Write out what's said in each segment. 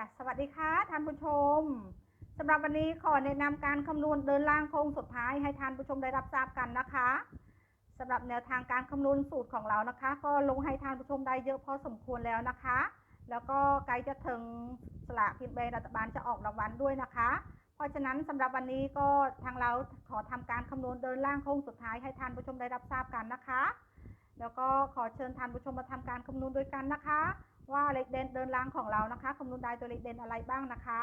จ้ะสวัสดีค่ะท่านผู้ชมสำหรับวันนี้ขอแนะนำการคำนวณเดินล่างโค้งสุดท้ายให้ท่านผู้ชมได้รับทราบกันนะคะสำหรับแนวทางการคำนวณสูตรของเรานะคะ ก็ลงให้ท่านผู้ชมได้เยอะพอสมควรแล้วนะคะ แล้วก็ใกล้จะถึงสลากกินแบ่งรัฐบาลจะออกรางวัลด้วยนะคะ เพราะฉะนั้นสำหรับวันนี้ก็ทางเราขอทำการคำนวณเดินล่างโค้งสุดท้ายให้ท่านผู้ชมได้รับทราบกันนะคะ แล้วก็ขอเชิญท่านผู้ชมมาทำการคำนวณด้วยกันนะคะ ว่าเลขเด่นเดินล่างของเรานะคะคำนวณได้ตัวเลขเด่นอะไรบ้างนะคะ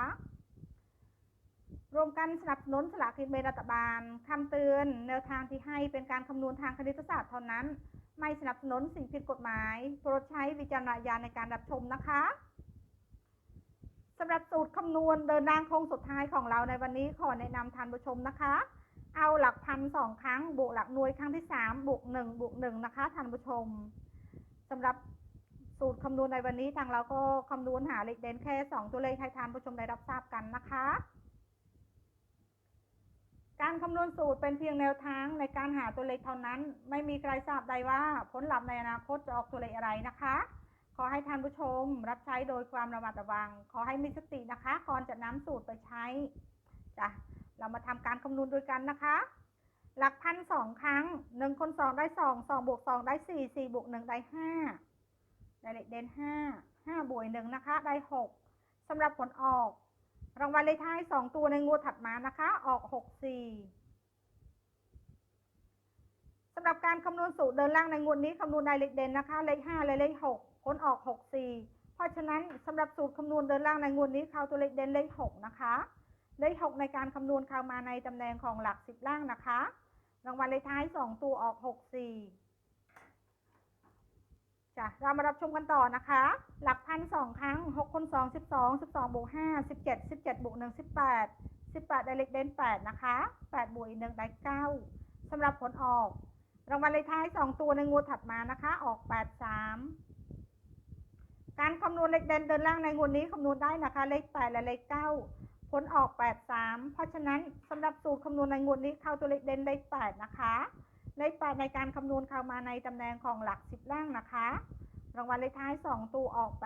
รวมกันสนับสนุนสลากกินแบ่งรัฐบาลคำเตือนแนวทางที่ให้เป็นการคำนวณทางคณิตศาสตร์เท่านั้น ไม่สนับสนุนสิ่งผิดกฎหมาย โปรดใช้วิจารณญาณในการรับชมนะคะสำหรับสูตรคำนวณเดินล่างโค้งสุดท้ายของเราในวันนี้ขอแนะนำท่านผู้ชมนะคะ เอาหลักพันสองครั้งบวกหลักหน่วยครั้งที่สามบวกหนึ่งบวกหนึ่งนะคะท่านผู้ชมสำหรับ สูตรคำนวณในวันนี้ทางเราก็คำนวณหาเลขเด่นแค่สองตัวเลขให้ท่านผู้ชมได้รับทราบกันนะคะ การคำนวณสูตรเป็นเพียงแนวทางในการหาตัวเลขเท่านั้น ไม่มีใครทราบได้ว่าผลลัพธ์ในอนาคตจะออกตัวเลขอะไรนะคะ ขอให้ท่านผู้ชมรับใช้โดยความระมัดระวัง ขอให้มีสตินะคะ ก่อนจะนำสูตรไปใช้จ้ะเรามาทำการคำนวณด้วยกันนะคะหลักพันสองครั้งหนึ่งคนสองได้สองสองบวกสองได้สี่สี่บวกหนึ่งได้ห้า ได้เลขเด่นห้าห้าบวกหนึ่งนะคะ ได้หกสำหรับผลออก รางวัลเลขท้ายสองตัวในงวดถัดมานะคะ ออกหกสี่สำหรับการคำนวณสูตรเดินล่างในงวดนี้คำนวณได้เลขเด่นนะคะ เลขห้าและเลขหกผลออกหกสี่เพราะฉะนั้นสำหรับสูตรคำนวณเดินล่างในงวดนี้เข้าตัวเลขเด่นเลขหกนะคะเลขหกในการคำนวณเข้ามาในตำแหน่งของหลักสิบล่างนะคะ รางวัลเลขท้ายสองตัวออกหกสี่ จ้ะเรามารับชมกันต่อนะคะ หลักพันสองครั้งหกคนสองสิบสองสิบสองบวกห้าสิบเจ็ดสิบเจ็ดบวกหนึ่งสิบแปดสิบแปดได้เลขเด่นแปดนะคะแปดบวกอีกหนึ่งได้เก้าสำหรับผลออก รางวัลเลขท้ายสองตัวในงวดถัดมานะคะ ออกแปดสามการคำนวณเลขเด่นเดินล่างในงวดนี้คำนวณได้นะคะ เลขแปดและเลขเก้าผลออก 83 เพราะฉะนั้นสำหรับสูตรคำนวณในงวดนี้เข้าตัวเลขเด่นเลข8นะคะ เลข8ในการคำนวณเข้ามาในตำแหน่งของหลัก10ล่างนะคะ รางวัลเลขท้าย 2 ตัวออก 83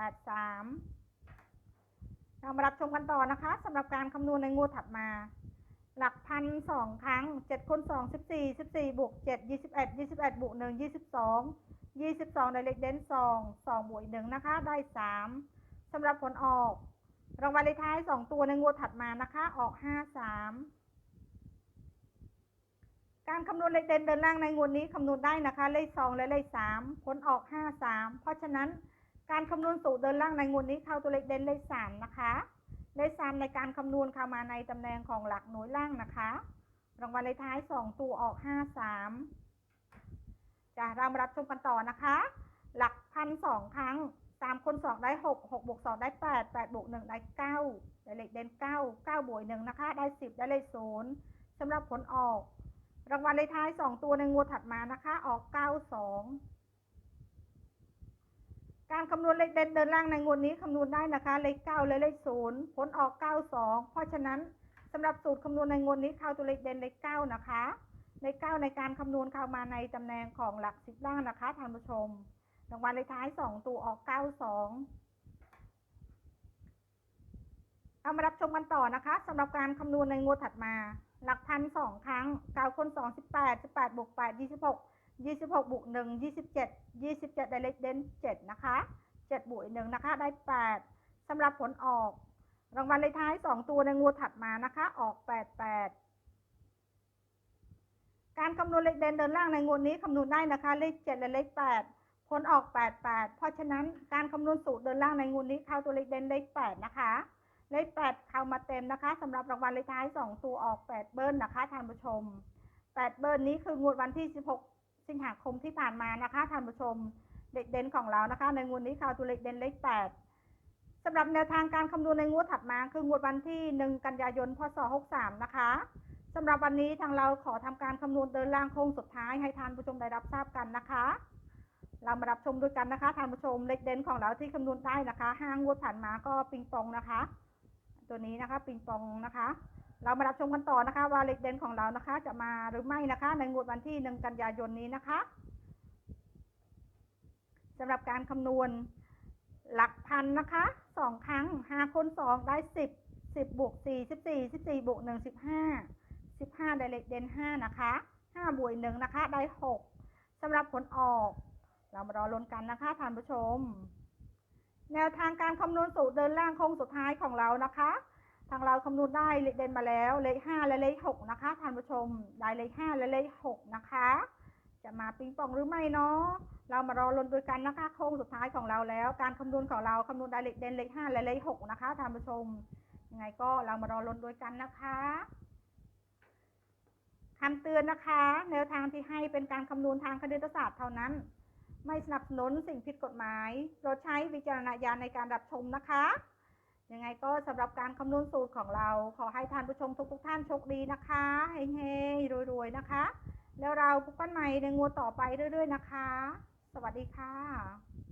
เรามารับชมกันต่อนะคะสำหรับการคำนวณในงวดถัดมา หลักพันสองครั้ง7คูณ2 14 14บวก7 21 21บวก1 22 22 ในเลขเด่น2 2บวก1นะคะ ได้ 3สำหรับผลออก รางวัลเลขท้ายสองตัวในงวดถัดมานะคะ ออกห้าสาม การคำนวณเลขเด่นเดินล่างในงวดนี้คำนวณได้นะคะ เลขสองและเลขสามผลออกห้าสามเพราะฉะนั้นการคำนวณสูตรเดินล่างในงวดนี้เข้าตัวเลขเด่นเลขสามนะคะ เลขสามในการคำนวณเข้ามาในตำแหน่งของหลักหน่วยล่างนะคะ รางวัลเลขท้ายสองตัวออกห้าสามจะเรามารับชมกันต่อนะคะ หลักพันสองครั้งสามคนสองได้หกหกบวกสองได้แปดแปดบวกหนึ่งได้เก้าได้เลขเด่นเก้าเก้าบวกหนึ่งนะคะ ได้สิบได้เลขศูนย์สำหรับผลออก รางวัลเลขท้ายสองตัวในงวดถัดมานะคะ ออกเก้าสองการคำนวณเลขเด่นเดินล่างในงวดนี้คำนวณได้นะคะ เลขเก้าและเลขศูนย์ผลออกเก้าสองเพราะฉะนั้นสำหรับสูตรคำนวณในงวดนี้เข้าตัวเลขเด่นเลขเก้านะคะเลขเก้าในการคำนวณเข้ามาในตำแหน่งของหลักสิบล่างนะคะท่านผู้ชมรางวัลเลขท้ายสองตัวออกเก้าสองเอามารับชมกันต่อนะคะสำหรับการคำนวณในงวดถัดมา หลักพันสองครั้งเก้าคนสองสิบแปดสิบแปดบวกแปดยี่สิบหกยี่สิบหกบวกหนึ่งยี่สิบเจ็ดยี่สิบเจ็ดได้เลขเด่นเจ็ดนะคะเจ็ดบวกหนึ่งนะคะ ได้แปดสำหรับผลออก รางวัลเลขท้ายสองตัวในงวดถัดมานะคะ ออกแปดแปดการคำนวณเลขเด่นเดินล่างในงวดนี้คำนวณได้นะคะ เลขเจ็ดและเลขแปดผลออก88เพราะฉะนั้นการคำนวณสูตรเดินล่างในงวดนี้เข้าตัวเลขเด่นเลข8นะคะ เลข8เข้ามาเต็มนะคะสำหรับรางวัลเลขท้าย2ตัวออก8เบิ้ลนะคะท่านผู้ชม8เบิ้ลนี้คืองวดวันที่16สิงหาคมที่ผ่านมานะคะท่านผู้ชมเลขเด่นของเรานะคะ ในงวดนี้เข้าตัวเลขเด่นเลข8สำหรับแนวทางการคำนวณในงวดถัดมา คืองวดวันที่1กันยายนพศ63นะคะสำหรับวันนี้ทางเราขอทำการคำนวณเดินล่างโค้งสุดท้ายให้ท่านผู้ชมได้รับทราบกันนะคะ เรามารับชมด้วยกันนะคะท่านผู้ชมเลขเด่นของเราที่คำนวณได้นะคะห้างวดผ่านมาก็ปิงปองนะคะ ตัวนี้นะคะปิงปองนะคะ เรามารับชมกันต่อนะคะ ว่าเลขเด่นของเรานะคะ จะมาหรือไม่นะคะ ในงวดวันที่หนึ่งกันยายนนี้นะคะสำหรับการคำนวณหลักพันนะคะสองครั้งห้าคนสองได้สิบสิบบวกสี่สิบสี่สิบสี่บวกหนึ่งสิบห้าสิบห้าได้เลขเด่นห้านะคะห้าบวกหนึ่งนะคะ ได้หกสำหรับผลออก เรามารอลุ้นกันนะคะท่านผู้ชม นวทางการคำนวณสูตรเดินล่างโค้งสุดท้ายของเรานะคะ ทางเราคำนวณได้เลขเด่นมาแล้วเลขห้าและเลขหกนะคะท่านผู้ชมได้เลขห้าและเลขหกนะคะ จะมาปิงปองหรือไม่เนาะเรามารอลนด้วยกันนะคะโค้งสุดท้ายของเราแล้ว การคำนวณของเราคำนวณได้เลขเด่นเลขห้าและเลขหกนะคะท่านผู้ชมยังไงก็เรามารอลนด้วยกันนะคะคำเตือนนะคะ แนวทางที่ให้เป็นการคำนวณทางคณิตศาสตร์เท่านั้น ไม่สนับสนุนสิ่งผิดกฎหมายโปรดใช้วิจารณญาณในการรับชมนะคะ ยังไงก็สำหรับการคำนวณสูตรของเรา ขอให้ท่านผู้ชมทุกๆท่านโชคดีนะคะเฮ้ยๆรวยๆนะคะ แล้วเราพบกันใหม่ในงวดต่อไปเรื่อย ๆ นะคะ สวัสดีค่ะ